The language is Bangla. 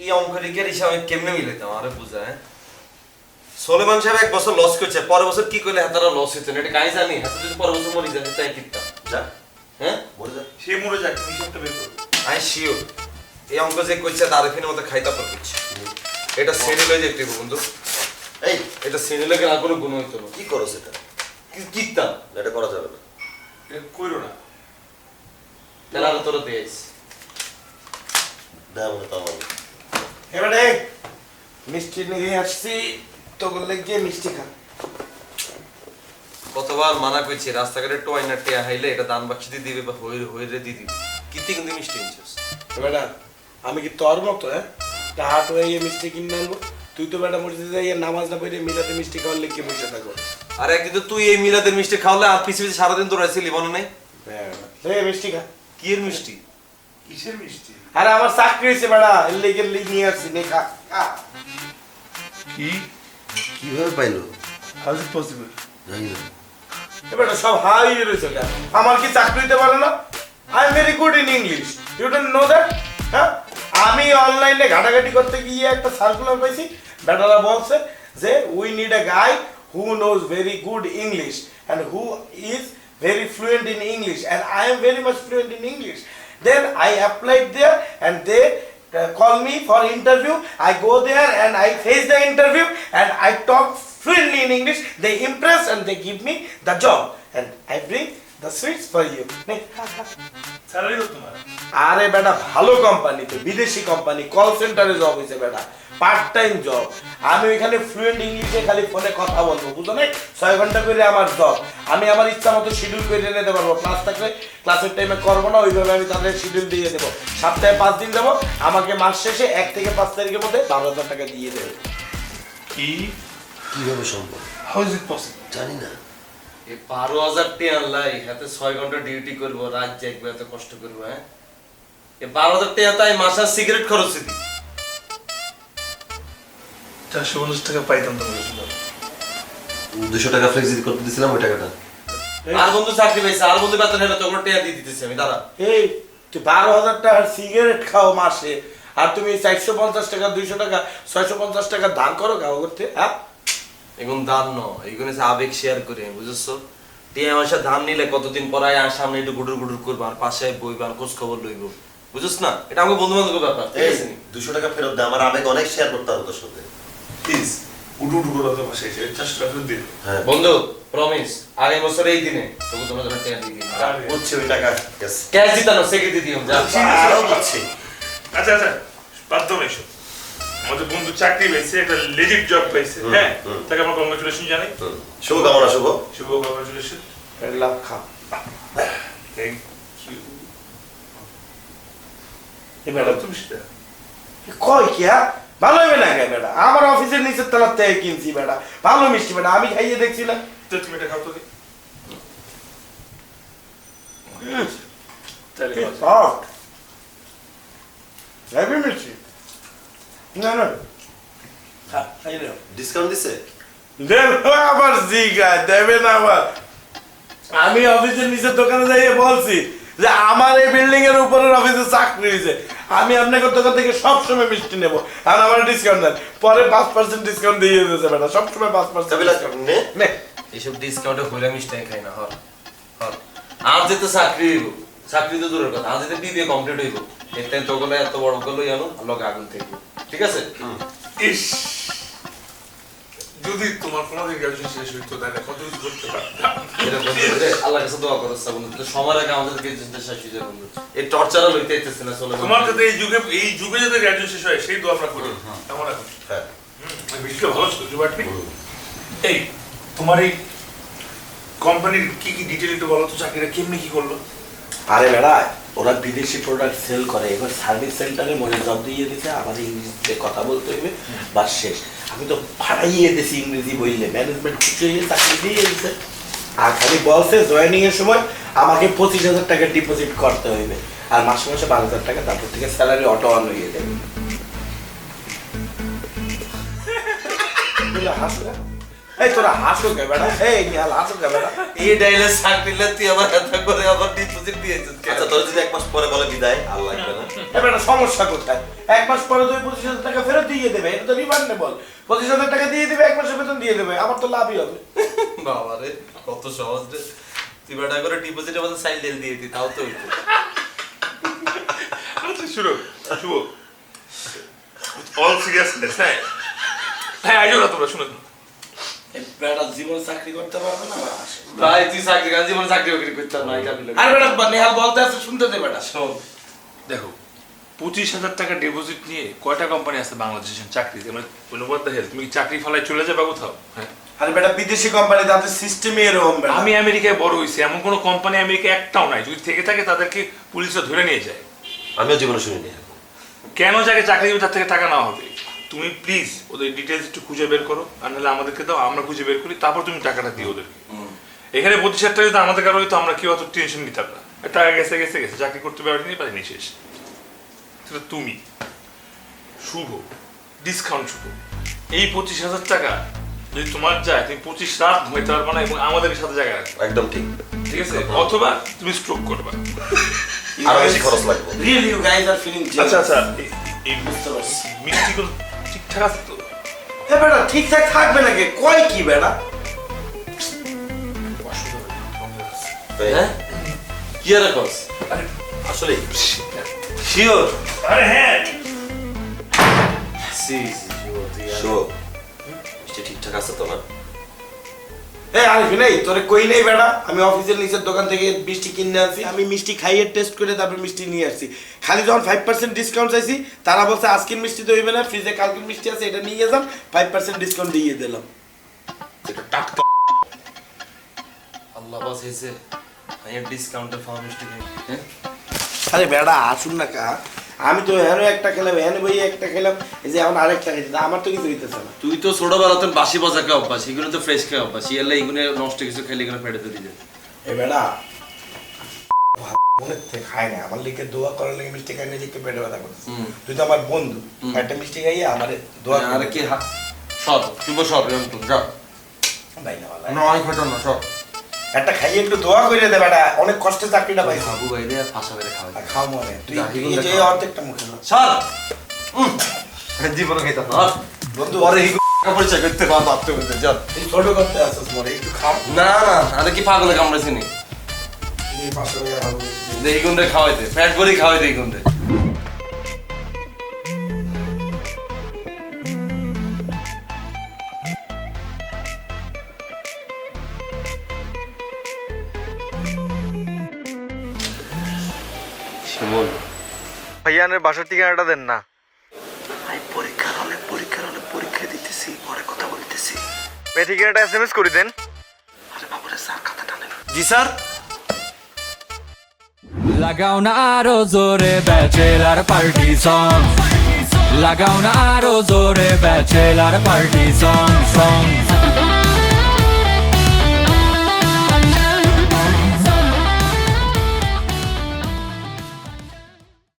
এই অঙ্কটিকের হিসাবে কেমনে মিলাইতাম আরে বুঝা হ্যাঁ? সোলেমান সাহেব এক বছর লস করছে পরের বছর কি করলে হাতারা লস হইতো? এটা কাই জানি? হাতে যদি পরের বছর মরি যায় তাই কিনতাম যা। হ্যাঁ? মরে যা। সে মরে যাক তুমি হিসাবটা বের করো। আমি শিওর। এই অঙ্ক যে করছে দারুফিনের মতো খাইতা পর করছে। এটা শ্রেণি লয়ে দেখতে বন্ধু। এই। এটা শ্রেণি লগে আর কোনো গুণ হইতো না। কি করো সেটা? কি কিনতাম এটা করা যাবে না। এটা কইরো না। তাহলে আরও তোরা দিয়েছ দেওয়া মনে তাও হবে। এবারে মিষ্টি নিয়ে আসছি তো বললে গিয়ে মিষ্টি খা। কতবার মানা করছি রাস্তাঘাটে টোয়াই না টেয়া হাইলে এটা দান বাক্সি দিবে বা হইরে হইরে দিয়ে দিবে কিতে কিন্তু মিষ্টি আনছিস। বেটা আমি কি তোর মতো হ্যাঁ? টাহাট হয়ে মিষ্টি কিনে আনব। তুই তো বেটা মসজিদে যাইয়ে নামাজ না পড়ে মিলাতে মিষ্টি খাওয়ার লেগে বসে থাকো। আর একদিন তো তুই এই মিলাদের মিষ্টি খাওয়ালে আর পিছিয়ে পিছিয়ে সারাদিন তোর আসছিলি মনে নেই? মিষ্টি খা। কি এর মিষ্টি? কিসের মিষ্টি? আরে আমার চাকরি হয়েছে বেটা এর লেগে লেগে নিয়ে আসছি নে খা খা। কি? কীভাবে পাইলো? হাউ ইজ পসিবল জানি না। এ বেটা সব হাই রয়েছে আমার কি চাকরি দিতে পারে না? I am very good in English you don't know that হ্যাঁ? আমি অনলাইনে ঘাটাঘাটি করতে গিয়ে একটা সার্কুলার পাইছি। বেটারা বলছে যে we need a guy who knows very good English and who is very fluent in English and I am very much fluent in English. Then I applied there and they uh, call me for interview. I go there and I face the interview and I talk fluently in English. They impress and they give me the job and I bring the sweets for you. আরে বেটা ভালো কোম্পানিতে বিদেশি কোম্পানি কল সেন্টারে জব হয়েছে বেটা পার্ট টাইম জব আমি ওইখানে ফ্লুয়েন্ট ইংলিশে খালি ফোনে কথা বলব বুঝো না ছয় ঘণ্টা করে আমার জব আমি আমার ইচ্ছা মতো শিডিউল করে নিতে পারব। ক্লাস থাকলে ক্লাসের টাইমে করব না ওইভাবে আমি তাদের শিডিউল দিয়ে দেবো। সপ্তাহে পাঁচ দিন দেবো আমাকে মাস শেষে এক থেকে পাঁচ তারিখের মধ্যে বারো হাজার টাকা দিয়ে দেবে। কি? কীভাবে সম্ভব? হাউ ইজ ইট পসিবল জানি না। এই বারো হাজার টিয়া আনলাই হাতে ছয় ঘণ্টা ডিউটি করব রাত জাগবো এত কষ্ট করব হ্যাঁ? এই বারো হাজার টিয়া তাই মাসার সিগারেট খরচ দিই চারশো পঞ্চাশ টাকা পাইতাম তোমার কাছে। দুশো টাকা ফ্লেক্সি করতে দিছিলাম ওই টাকাটা। আর বন্ধু চাকরি পাইছে আর বন্ধু বেতন হলে তখন টিয়া দিয়ে দিতেছি আমি দাঁড়া। এই তুই বারো হাজার টাকার সিগারেট খাও মাসে আর তুমি চারশো পঞ্চাশ টাকা দুইশো টাকা ছয়শো পঞ্চাশ টাকা দান করো গাও করতে হ্যাঁ? দান ন এগুলো হচ্ছে আবেগ শেয়ার করে বুঝছ? টিয়া মাসে ধান নিলে কতদিন পর আয় আর সামনে একটু গুডুর গুডুর করব আর পাশে বইবা আর খোঁজ খবর লইব বুঝছ না? এটা আমাকে বন্ধু বান্ধবের ব্যাপার ঠিক এই আছে নি? দুশো টাকা ফেরত দে আমার আবেগ অনেক শেয়ার করতে হবে তোর সাথে। প্লিজ উঠু উঠু করে তো বসে এসে চারশো টাকা ফেরত দিন বন্ধু প্রমিস আগামী বছর এই দিনে তবু তোমার জন্য টিয়া দিয়ে দিন আরে, বুঝছি ওই টাকা ক্যাশ দিতানো সেক্রেটারি দিও যা আরও আচ্ছা আচ্ছা বাদ দাও আমাদের বন্ধু চাকরি পেয়েছে একটা লেজিট জব পেয়েছে হ্যাঁ তাকে আমার কংগ্রেচুলেশন জানাই হুম। শুভকামনা Shubho Shubho congratulation thank you এবার তুমি সেটা কয় কি হ্যাঁ ভালো হবে না কে বেটা? আমার অফিসের নিচের তলার থেকে কিনছি বেটা। ভালো মিষ্টি বেটা আমি খাইয়ে দেখছি না। তো তুমি এটা খাও তো দি। তাহলে খাও। সফট হেভি মিষ্টি। না না। খা, খাইয়ে নাও। ডিসকাউন্ট দিছে? দেবে আবার জিগা দেবে না আবার। আমি অফিসের নিচের দোকানে যাইয়ে বলছি যে আমার এই বিল্ডিং এর উপরের অফিসে চাকরি হয়েছে আমি আপনাকে দোকান থেকে সবসময় মিষ্টি নেব। আর আমার ডিসকাউন্ট দেন পরে পাঁচ পার্সেন্ট ডিসকাউন্ট দিয়ে দিয়েছে ম্যাডাম সবসময় পাঁচ পার্সেন্ট নে। এইসব ডিসকাউন্টে হইলে মিষ্টাই খাই না হর হর আর যেতে চাকরি হইব চাকরি তো দূরের কথা আর যেতে বিবিএ কমপ্লিট হইব এতে তো গেলে এত বড় গেলো জানো লগে আগুন থেকে। ঠিক আছে? ইস। যদি তোমার কোনোদিন গ্রাজুয়েশন শেষ হইতো তাহলে কত কিছু করতে কাছে দোয়া করো বন্ধু। তো সময় আগে আমাদের গ্রাজুয়েশনটা শেষ হয়ে এই টর্চারও লইতে আইতেছে না চলে তোমার যাতে এই যুগে এই যুগে যাতে গ্রাজুয়েশন শেষ হয় সেই দোয়া আমরা করি এখন হ্যাঁ। ভালো জুবাটনি এই তোমার এই কোম্পানির কি কি ডিটেল একটু বলো তো? চাকরিটা কেমনি কি করল? আরে বেড়া ওরা বিদেশি প্রোডাক্ট সেল করে। এবার সার্ভিস সেন্টারে মনে জব দিয়ে দিতে আমার ইংরেজিতে কথা বলতে হইবে বা শেষ। আমি তো ফাড়াইয়ে দিছি ইংরেজি বললে ম্যানেজমেন্ট খুশি হয়ে চাকরি দিয়ে দিছে। আর খালি বলছে জয়েনিং এর সময় আমাকে পঁচিশ হাজার টাকা ডিপোজিট করতে হইবে। আর মাসে মাসে বারো হাজার টাকা তারপর থেকে স্যালারি অটো অন হয়ে যাবে বলে, হাসো না? এই তোরা হাসো কে বেড়া এই নিহাল হাসো কে বেড়া এই ডাইলে লে তুই আমার এত করে আবার ডিপোজিট দিয়েছিস আচ্ছা তোর যদি এক মাস পরে বলে বিদায় আর লাগবে না। এবার একটা সমস্যা কোথায়? এক মাস পরে তুমি পঁচিশ হাজার টাকা ফেরত দিয়ে দেবে এটা তো রিফান্ডেবল পঁচিশ হাজার টাকা দিয়ে দেবে এক মাসের বেতন দিয়ে দেবে আমার তো লাভই হবে। বাবা রে কত সহজ রে। তুই বেটা করে ডিপোজিটের মধ্যে সাইল দিয়ে দিয়ে দিই তাও তো হইতো। শুনো শুভ। অল সিরিয়াসনেস হ্যাঁ। হ্যাঁ আইজো না তোমরা শুনো। বেটা জীবনে চাকরি করতে পারবে না? বাস। ভাই তুই চাকরি কাজ জীবনে চাকরি বাকরি করতাম না আর বেটা নেহাল বলতে আছে শুনতে দে বেটা শোন। দেখো পঁচিশ হাজার টাকা ডিপোজিট নিয়ে কয়টা কোম্পানি আছে চাকরিতে? মানে অনুবাদ তুমি চাকরি ফেলায় চলে যাবে কোথাও? হ্যাঁ? আরে বেটা বিদেশি কোম্পানি তাদের সিস্টেমই এরকম আমি আমেরিকায় বড় হয়েছি এমন কোনো কোম্পানি আমেরিকায় একটাও নাই। যদি থেকে থাকে তাদেরকে পুলিশরা ধরে নিয়ে যায়। আমিও জীবনে শুনিনি। কেন যাকে চাকরি তার থেকে টাকা নেওয়া হবে? তুমি প্লিজ ওদের ডিটেলস একটু খুঁজে বের করো আর নাহলে আমাদেরকে দাও আমরা খুঁজে বের করি তারপর তুমি টাকাটা দিও ওদেরকে। এখানে পঁচিশ হাজার টাকা আমাদের কারও হইতো আমরা কেউ অত টেনশন নিতাম না। টাকা গেছে গেছে গেছে চাকরি করতে পারিনি পারিনি শেষ। সেটা তুমি। শুভ। ডিসকাউন্ট শুভ। এই পঁচিশ হাজার টাকা যদি তোমার যায় তুমি পঁচিশ রাত ঘুমাইতে পারবে না এবং আমাদের সাথে জায়গা রাখবে। একদম ঠিক। ঠিক আছে? অথবা তুমি স্ট্রোক করবা। আরও বেশি খরচ লাগবে। Really you guys are feeling আচ্ছা আচ্ছা এই- মিষ্টিগুলো ঠিকঠাক আছে তো বেটা ঠিকঠাক থাকবে নাকি কয় কি বেটা হ্যাঁ কি আর কস আসলে শিওর আরে হ্যাঁ সি সি শিওর ঠিকঠাক আছে তো না এই আরিফ নেই তোরে কই নেই বেটা আমি অফিসের নিচের দোকান থেকে মিষ্টি কিনে আনছি। আমি মিষ্টি খাইয়ে টেস্ট করে তারপর মিষ্টি নিয়ে আসছি। খালি যখন ফাইভ পার্সেন্ট ডিসকাউন্ট চাইছি তারা বলছে আজকের মিষ্টি তো হইবে না ফ্রিজে কালকের মিষ্টি আছে এটা নিয়ে যান ফাইভ পার্সেন্ট ডিসকাউন্ট দিয়ে দিলাম। আল্লাহ বাস হয়েছে ডিসকাউন্টে ফার্ম মিষ্টি হ্যাঁ? আরে বেড়া আসুন না কা। আমি তো হ্যাঁ একটা খেলাম হ্যাঁ বই একটা খেলাম। এই যে এখন আমার তো কিছু হইতেছে না। তুই তো ছোটবেলাতে বাসি বাজা খেয়ে অভ্যাস এগুলো তো ফ্রেশ খেয়ে অভ্যাস। ইয়ালে এগুলো নষ্ট কিছু খেলে এগুলো দিয়ে যায় এ বেড়া খায় না। আমার লিখে দোয়া করার লাগে মিষ্টি খাই না যে পেটে ব্যথা করছে তুই তো আমার বন্ধু একটা মিষ্টি খাইয়ে আমার দোয়া আরে কি হা সর শুভ সর এরকম যা। ভাই না নয় ঘটনা না একটা খাইয়ে একটু দোয়া করে দে বেটা অনেক কষ্টে চাকরিটা বাবু ফাঁসা বেড়ে খাওয়া আর খাও মনে তুই যা, যে অর্ধেকটা মুখে সর! জীবনে খাইতাম না বন্ধু পরে এই টাকা পরিচয় করতে ভাবতে ছোট আসছিস মনে একটু না না আরে কি পাগলে কামড়েছি নি? এই গুন্ডে খাওয়াইতে ফ্যাট ভরি খাওয়াইতে এই গুন্ডে শিমুল। ভাইয়ানের বাসার ঠিকানাটা দেন না আমি পরীক্ষার হলে পরীক্ষার হলে পরীক্ষা দিতেছি পরে কথা বলতেছি ভাই একটা এসএমএস এম এস করে দেন? জি স্যার। লাগাও না আরও জোরে ব্যাচেলার পার্টি সং লাগাও না আরও জোরে ব্যাচেলার পার্টি সং সং